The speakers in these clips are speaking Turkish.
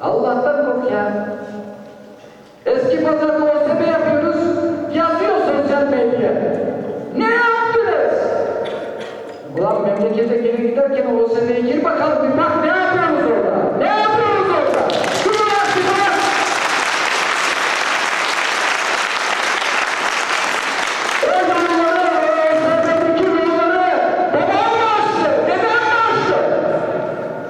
Allah'tan kork ya. Eski pazarda OSB yapıyoruz. Yazıyor sosyal medya. Ne yaptınız? Ulan memlekete geri giderken OSB'ye gir bakalım bir bak ne yapıyoruz orada? Ne yapıyoruz orada? Şunu bak şunu bak. O yolları, OSB'deki yolları babam mı açtı? Dedem mi açtı?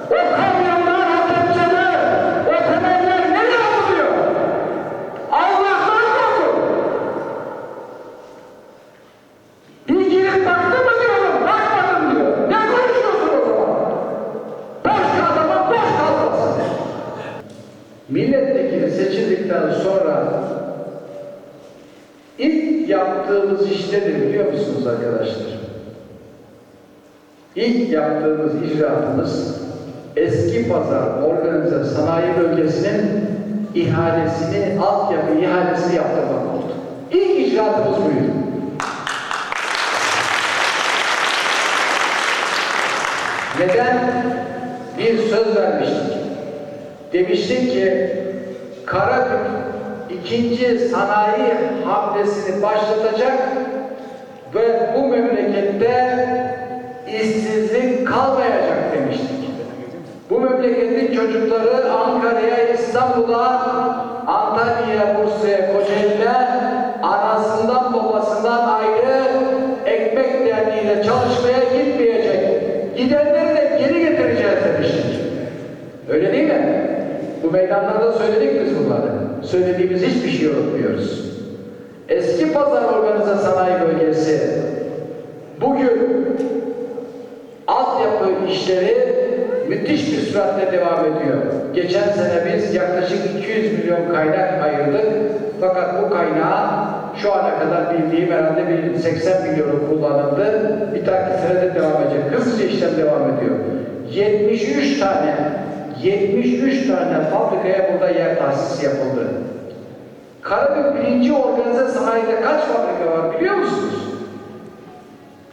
O kamyonlar, o kepçeler, o temeller nereye atılıyor? Allah'tan korkun. Bir girip baktı mı diyorum, bakmadım diyor. Ne konuşuyorsun o zaman? Boş adama boş kalmasın. Milletvekili seçildikten sonra ilk yaptığımız iş nedir biliyor musunuz arkadaşlar? İlk yaptığımız icraatımız eski pazar organize sanayi bölgesinin ihalesini, altyapı ihalesini yaptırmak oldu. İlk icraatımız buydu. Neden? Bir söz vermiştik. Demiştik ki Karabük ikinci sanayi hamlesini başlatacak ve bu memlekette işsizlik kalmayacak demiştik. Bu memleketin çocukları Ankara'ya, İstanbul'a, Antalya'ya, Bursa'ya, Kocaeli'ne anasından babasından ayrı ekmek derdiyle çalışmaya gitmeyecek. Gidenleri de geri getireceğiz demiştik. Öyle değil mi? Bu meydanlarda söyledik biz bunları. Söylediğimiz hiçbir şey unutmuyoruz. Eski pazar organize sanayi bölgesi bugün işleri müthiş bir süratle devam ediyor. Geçen sene biz yaklaşık 200 milyon kaynak ayırdık. Fakat bu kaynağı şu ana kadar bildiğim herhalde bir 80 milyonu kullanıldı. Bir dahaki sene de devam edecek. Hızlıca işlem devam ediyor. 73 tane 73 tane fabrikaya burada yer tahsisi yapıldı. Karabük birinci organize sanayide kaç fabrika var biliyor musunuz?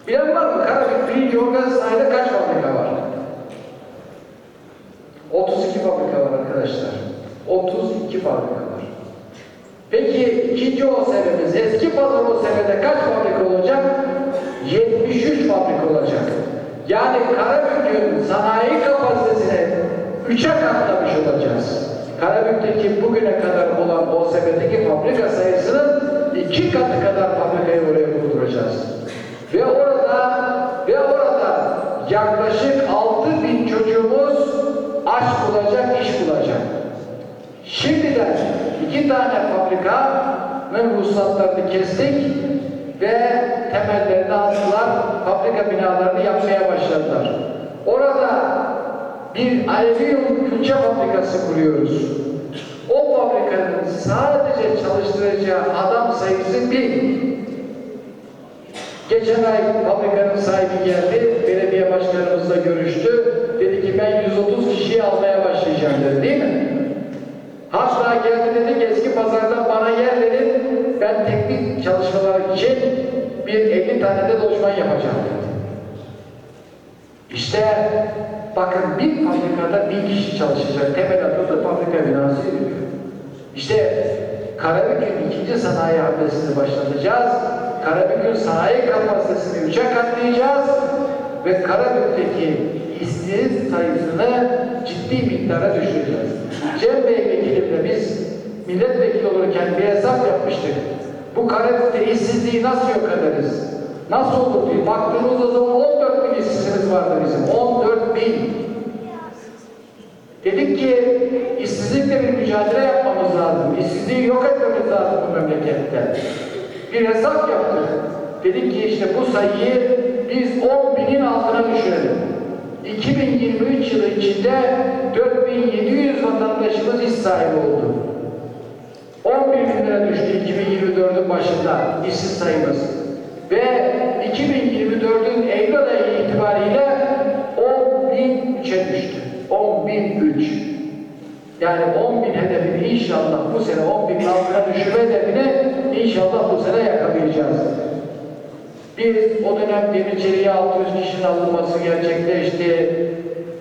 Bilen var mı? Karabük birinci organize sanayide kaç fabrika var? 32 fabrika var arkadaşlar. 32 fabrika var. Peki ikinci OSB'miz, eski pazar OSB'de kaç fabrika olacak? 73 fabrika olacak. Yani Karabük'ün sanayi kapasitesini 3'e katlamış olacağız. Karabük'teki bugüne kadar olan OSB'deki fabrika sayısının iki katı kadar fabrikayı oraya kurduracağız. Ve orada iki tane fabrikanın ruhsatlarını kestik ve temellerini attılar, fabrika binalarını yapmaya başladılar. Orada bir alüminyum külçe fabrikası kuruyoruz. O fabrikanın sadece çalıştıracağı adam sayısı bin. Geçen ay fabrikanın sahibi geldi, belediye başkanımızla görüştü. Dedi ki ben 130 kişiyi almaya başlayacağım dedi, değil mi? Hatta geldi dedi ki eski pazardan bana yer verin, ben teknik çalışmalar için bir 50 tane de lojman yapacağım dedi. İşte bakın bir fabrikada bir kişi çalışacak, temel atıldı fabrika binası yürüyor. İşte Karabük'ün ikinci sanayi hamlesini başlatacağız. Karabük'ün sanayi kapasitesini üçe katlayacağız ve Karabük'teki işsiz sayısını ciddi miktara düşüreceğiz. Cem Bey vekilimle biz milletvekili olurken bir hesap yapmıştık. Bu Karabük'te işsizliği nasıl yok ederiz? Nasıl olur diye baktığımızda zaman 14 bin işsizimiz vardı bizim. 14 bin. Dedik ki işsizlikle bir mücadele yapmamız lazım. İşsizliği yok etmemiz lazım bu memlekette. Bir hesap yaptık. Dedik ki işte bu sayıyı biz 10 binin altına düşürelim. 2023 yılı içinde 4700 vatandaşımız iş sahibi oldu. 11 bin lira düştü 2024'ün başında işsiz sayımız. Ve 2024'ün Eylül ayı itibariyle 10.003'e düştü. 10.003. Yani 10 bin hedefini inşallah bu sene 10 bin altına düşürme hedefini inşallah bu sene yakalayacağız. Biz o dönem Demirçeli'ye 600 kişinin alınması gerçekleşti.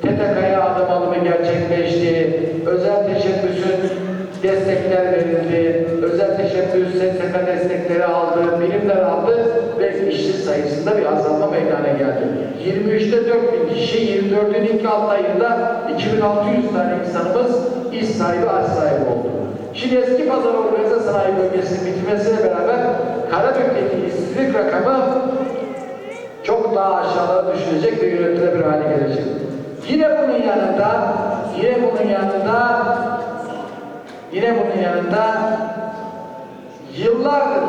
PTK'ya adım alımı gerçekleşti. Özel teşebbüsün destekler verildi. Özel teşebbüs STK destekleri aldı, bilimler aldı ve işçi sayısında bir azalma meydana geldi. 23'te 4000 kişi, 24'ün ilk 6 ayında 2600 tane insanımız iş sahibi, aş sahibi oldu. Şimdi eski pazar organize sanayi bölgesinin bitirmesiyle beraber Karabük'teki işsizlik rakamı çok daha aşağılara düşülecek ve yönetilebilir hale gelecek. Yine bunun yanında, yine bunun yanında, yine bunun yanında yıllardır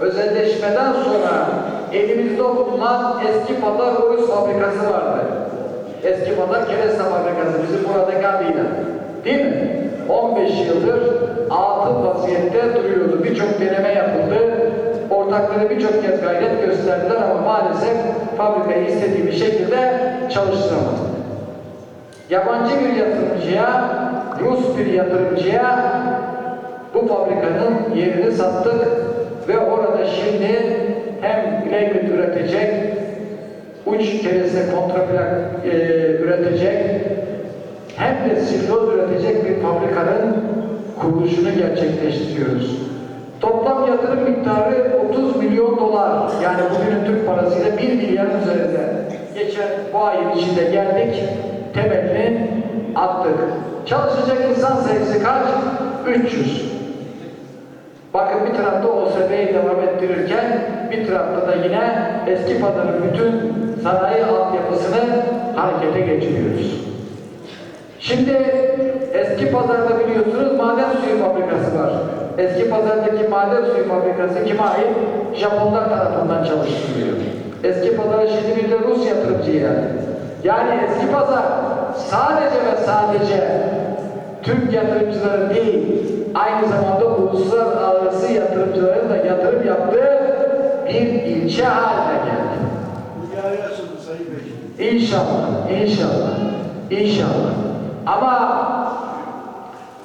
özelleşmeden sonra elimizde bulunan eski Pazar Orus Fabrikası vardı. Eski Pazar Kereste Fabrikası bizim buradaki adıyla. Değil mi? 15 yıldır atıl vaziyette duruyordu. Birçok deneme yapıldı. Ortakları birçok kez gayret gösterdiler ama maalesef fabrikayı istediği bir şekilde çalıştıramadık. Yabancı bir yatırımcıya, Rus bir yatırımcıya bu fabrikanın yerini sattık ve orada şimdi hem Gleybit üretecek, uç kereste kontraplak e, üretecek, hem de silloz üretecek bir fabrikanın kuruluşunu gerçekleştiriyoruz. Yatırım miktarı 30 milyon dolar. Yani bugünün Türk parasıyla 1 milyar üzerinde. Geçen bu ayın içinde geldik, temelini attık. Çalışacak insan sayısı kaç? 300. Bakın bir tarafta OSB'yi devam ettirirken bir tarafta da yine eski pazarın bütün sanayi altyapısını harekete geçiriyoruz. Şimdi eski pazarda biliyorsunuz maden suyu fabrikası var. Eski pazardaki maden suyu fabrikası kime ait? Japonlar tarafından çalıştırılıyor. Eski pazara şimdi bir de Rus yatırımcı yani. Yani eski pazar sadece ve sadece Türk yatırımcıları değil, aynı zamanda uluslararası yatırımcıların da yatırım yaptığı bir ilçe haline geldi. Dünyaya açıldı Sayın Bey. İnşallah, inşallah, inşallah. Ama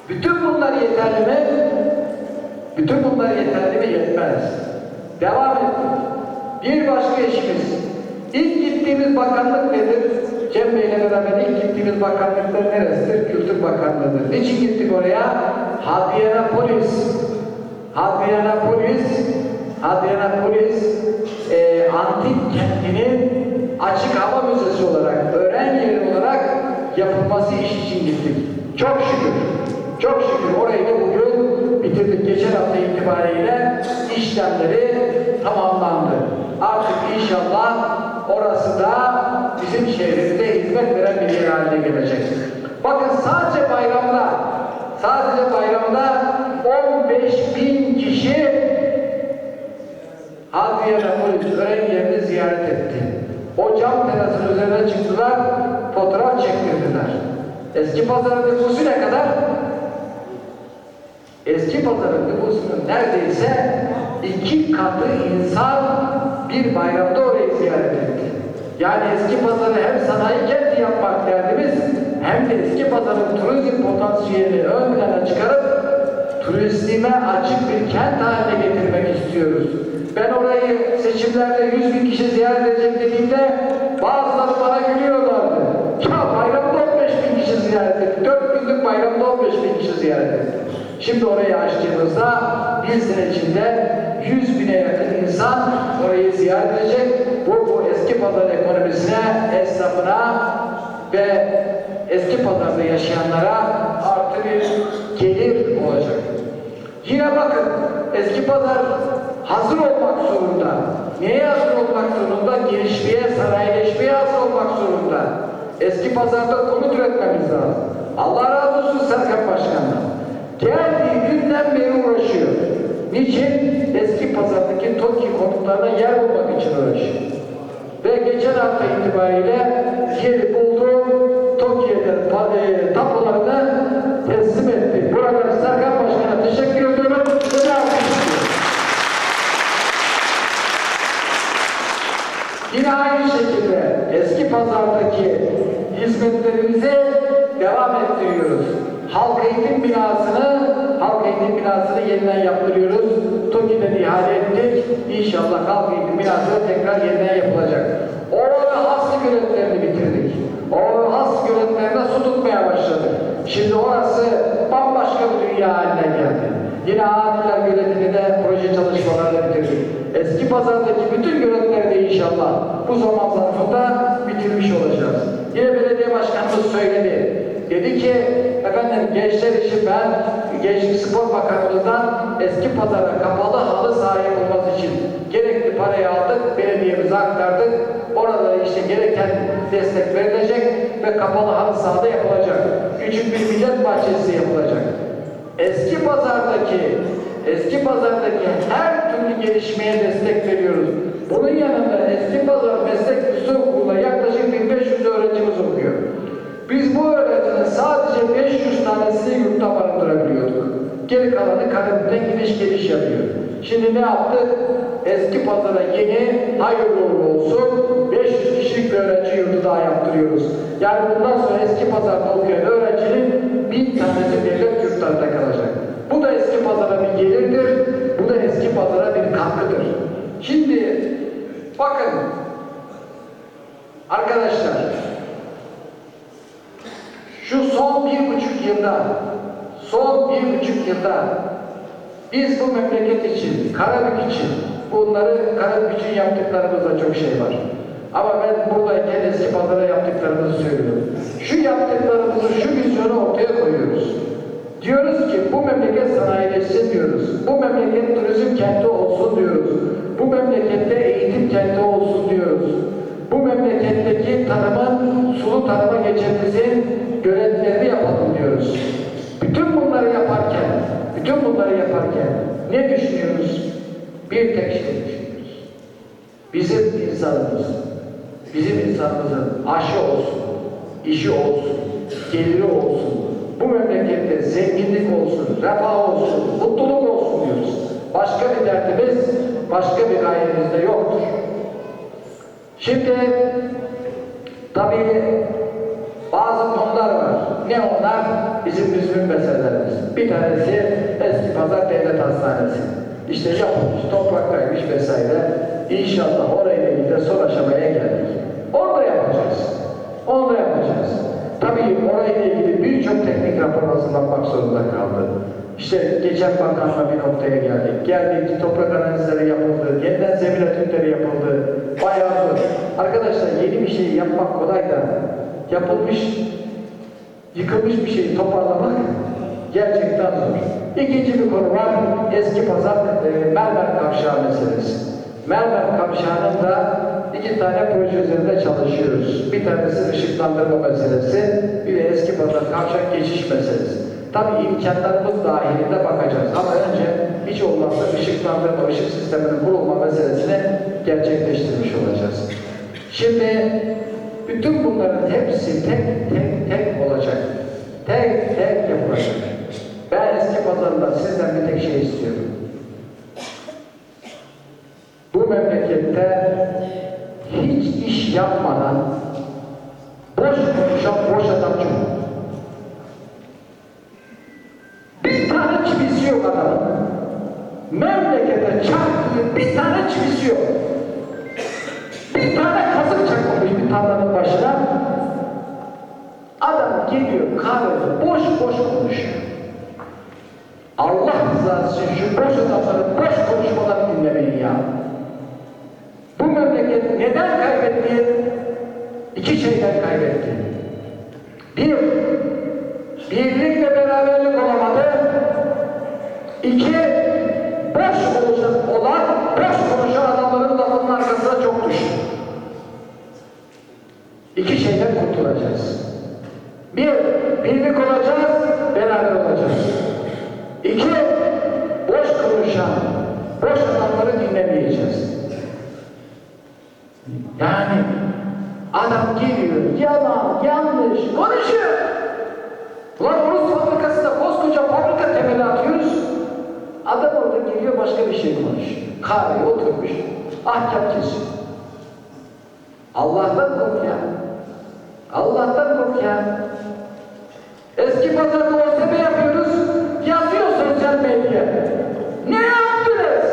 bütün bunlar yeterli mi? Bütün bunlar yeterli mi? Yetmez. Devam et. Bir başka işimiz. İlk gittiğimiz bakanlık nedir? Cem Bey'le beraber ilk gittiğimiz bakanlıklar neresidir? Kültür Bakanlığı'dır. Niçin gittik oraya? Hadrianapolis. Hadrianapolis, Hadrianapolis e, antik kentinin açık hava müzesi olarak, öğren yeri olarak yapılması iş için gittik. Çok şükür, çok şükür orayı da bugün bitirdik. Geçen hafta itibariyle işlemleri tamamlandı. Artık inşallah orası da bizim şehrimize hizmet veren bir yer haline gelecek. Bakın sadece bayramda, sadece bayramda 15 bin kişi Hadrianapolis öğren yerini ziyaret etti. O cam terasının üzerine çıktılar, fotoğraf çektirdiler. Eski pazarın nüfusu ne kadar? Eski pazarın nüfusunun neredeyse iki katı insan bir bayramda orayı ziyaret etti. Yani eski pazarı hem sanayi kenti yapmak derdimiz hem de eski pazarın turizm potansiyelini ön plana çıkarıp turistime açık bir kent haline getirmek istiyoruz. Ben orayı seçimlerde 100 bin kişi ziyaret edecek dediğimde bazıları bana gülüyorlardı. Ya bayramda 15 bin kişi ziyaret etti. 4 günlük bayramda 15 bin kişi ziyaret etti. Şimdi orayı açtığımızda bir sene içinde 100 bine yakın insan orayı ziyaret edecek. Bu, bu eski pazar ekonomisine, esnafına ve eski pazarda yaşayanlara artı bir gelir olacak. Yine bakın eski pazar hazır olmak zorunda. Neye hazır olmak zorunda? Gelişmeye, sanayileşmeye hazır olmak zorunda. Eski pazarda konut üretmemiz lazım. Allah razı olsun Serkan Başkan'dan. Geldiği günden beri uğraşıyor. Niçin? Eski pazardaki TOKİ konutlarına yer bulmak için uğraşıyor. Ve geçen hafta itibariyle yeri buldu, TOKİ'de e, tapularını teslim etti. Burada Serkan Başkan'a teşekkür ediyorum. Ve de alkışlıyorum. Yine aynı şekilde eski pazardaki hizmetlerimizi devam ettiriyoruz. Halk eğitim binasını, halk eğitim binasını yeniden yaptırıyoruz. TOKİ'den ihale ettik. İnşallah halk eğitim binası tekrar yeniden yapılacak. Orada has göletlerini bitirdik. Orada has gölet su tutmaya başladı. Şimdi orası bambaşka bir dünya haline geldi. Yine adiler göletiminde proje çalışmalarını bitirdik. Eski pazardaki bütün göletleri de inşallah bu zaman zarfında bitirmiş olacağız. Yine belediye başkanımız söyledi. Dedi ki efendim gençler için ben Gençlik Spor Bakanlığı'ndan eski pazara kapalı halı saha yapılması için gerekli parayı aldık, belediyemize aktardık. Orada işte gereken destek verilecek ve kapalı halı sahada yapılacak. Küçük bir millet bahçesi yapılacak. Eski pazardaki eski pazardaki her türlü gelişmeye destek veriyoruz. Bunun yanında eski pazar meslek yüksek okulunda yaklaşık sadece 500 tanesini yurtta barındırabiliyorduk. Geri kalanı kalemden gidiş geliş yapıyor. Şimdi ne yaptık? Eski pazara yeni, hayırlı uğurlu olsun, 500 kişilik bir öğrenci yurdu daha yaptırıyoruz. Yani bundan sonra eski pazarda okuyan öğrencinin bir tanesi devlet yurtlarında kalacak. Bu da eski pazara bir gelirdir, bu da eski pazara bir katkıdır. Şimdi bakın arkadaşlar son bir buçuk yılda, son bir buçuk yılda biz bu memleket için, Karabük için, bunları Karabük için yaptıklarımızda çok şey var. Ama ben buradayken eski pazara yaptıklarımızı söylüyorum. Şu yaptıklarımızı, şu vizyonu ortaya koyuyoruz. Diyoruz ki bu memleket sanayileşsin diyoruz. Bu memleket turizm kenti olsun diyoruz. Bu memlekette eğitim kenti olsun diyoruz. Bu memleketteki tarımın sulu tarıma geçmemizin göletlerini yapalım diyoruz. Bütün bunları yaparken, bütün bunları yaparken ne düşünüyoruz? Bir tek şey düşünüyoruz. Bizim insanımız, bizim insanımızın aşı olsun, işi olsun, geliri olsun, bu memlekette zenginlik olsun, refah olsun, mutluluk olsun diyoruz. Başka bir derdimiz, başka bir gayemiz de yoktur. Şimdi tabii bazı konular var. Ne onlar? Bizim müzmin meselelerimiz. Bir tanesi pazar devlet hastanesi. İşte yapılmış, toprak kaymış vesaire. İnşallah orayla ilgili son aşamaya geldik. Onu da yapacağız. Onu da yapacağız. Tabii orayla ilgili birçok teknik rapor hazırlanmak zorunda kaldı. İşte geçen bakanla bir noktaya geldik. Geldik, toprak analizleri yapıldı, yeniden zemin etütleri yapıldı. Bayağı zor. Arkadaşlar yeni bir şey yapmak kolay da yapılmış, yıkılmış bir şeyi toparlamak gerçekten zor. İkinci bir konu var. Eski pazar e, mermer kavşağı meselesi. Mermer kavşağının da iki tane proje üzerinde çalışıyoruz. Bir tanesi ışıklandırma meselesi, bir de eski pazar kavşak geçiş meselesi. Tabii imkanlarımız dahilinde bakacağız ama önce hiç olmazsa ışıklandırma, ışık sisteminin kurulma meselesini gerçekleştirmiş olacağız. Şimdi bütün bunların hepsi tek tek tek olacak. Tek tek yapılacak. Ben eski pazarında sizden bir tek şey istiyorum. Bu memlekette hiç iş yapmadan boş konuşan boş adam çok. Bir tane çivisi yok adamın. Memlekete çaktığı bir tane çivisi yok. Bir tane kazık çakılmış bir tarlanın başına. Adam geliyor kahvede boş boş konuşuyor. İçin şu boş adamların boş konuşmalarını dinlemeyin ya. Bu memleket neden kaybetti? İki şeyden kaybetti. Bir, birlik ve beraberlik olamadı. İki, boş konuşan olan, boş konuşan adamların lafının arkasına çok düştü. İki şeyden kurtulacağız. Bir, birlik olacağız, beraber olacağız. İki, konuşan, boş adamları dinlemeyeceğiz. Yani adam geliyor, yalan, yanlış, konuşuyor. Ulan Rus fabrikasında koskoca fabrika temeli atıyoruz. Adam orada geliyor başka bir şey konuşuyor. Kahveye oturmuş, ahkam kesiyor. Allah'tan kork ya. Allah'tan kork ya. Eski pazarda OSB yapıyoruz, yazıyor sosyal medya. Ne yaptınız?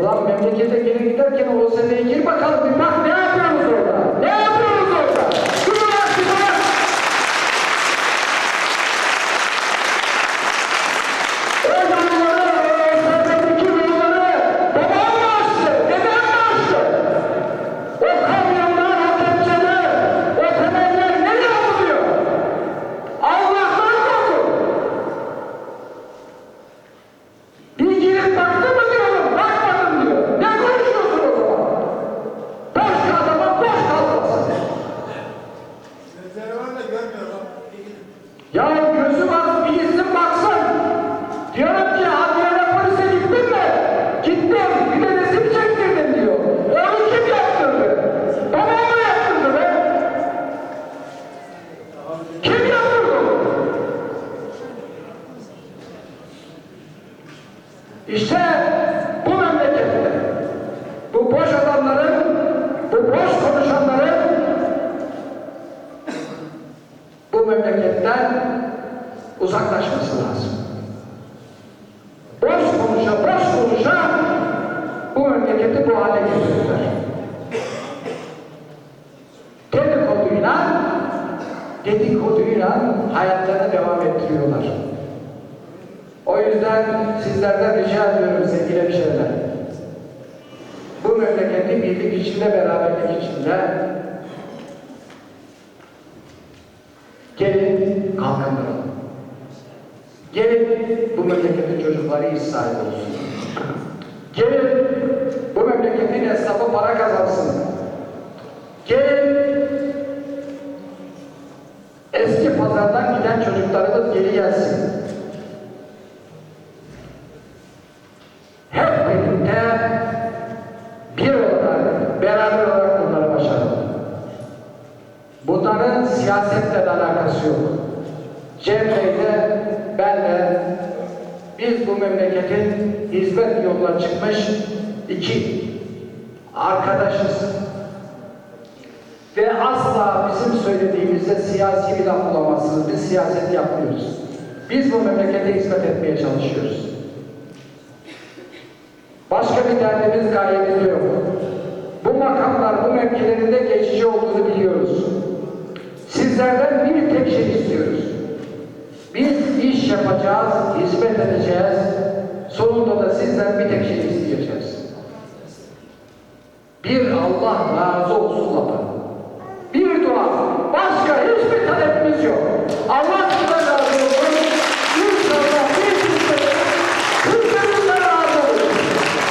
Ulan memlekete geri giderken OSB'ye gir bakalım bak ne yapıyoruz orada? Ne yapıyoruz orada? Dur ulan dur ulan! Ya gözü var bir gitsin baksın. Diyorum ki adliyede polise gittin mi? Gittim. Bir de resim çektirdim diyor. Onu kim yaptırdı? Bana mı yaptırdı be? Kim yaptırdı onu? İşte bu memlekette bu boş adamların, bu boş konuşanların bu memleketten uzaklaşması lazım. Boş konuşa, boş konuşa bu memleketi bu hale getirirler. Dedikoduyla, dedikoduyla hayatlarını devam ettiriyorlar. O yüzden sizlerden rica ediyorum sevgili hemşehriler. Bu memleketi birlik içinde, beraberlik içinde gelin kalkındıralım. Gelin bu memleketin çocukları iş sahibi olsun. Gelin bu memleketin esnafı para kazansın. Gelin pazardan giden çocuklarımız geri gelsin. Hep birlikte bir olarak, beraber olarak bunları başaralım. Bunların siyasetle de alakası yok. Cem Bey de, ben de biz bu memleketin hizmet yoluna çıkmış iki arkadaşız. Ve asla bizim söylediğimizde siyasi bir laf bulamazsınız. Biz siyaset yapmıyoruz. Biz bu memlekete hizmet etmeye çalışıyoruz. Başka bir derdimiz, gayemiz yok. Bu makamlar, bu mevkilerinde geçici olduğunu biliyoruz. Sizlerden bir tek şey istiyoruz. Biz iş yapacağız, hizmet edeceğiz. Sonunda da sizden bir tek şey isteyeceğiz. Bir Allah razı olsun lafı. Başka hiçbir talebimiz yok. Allah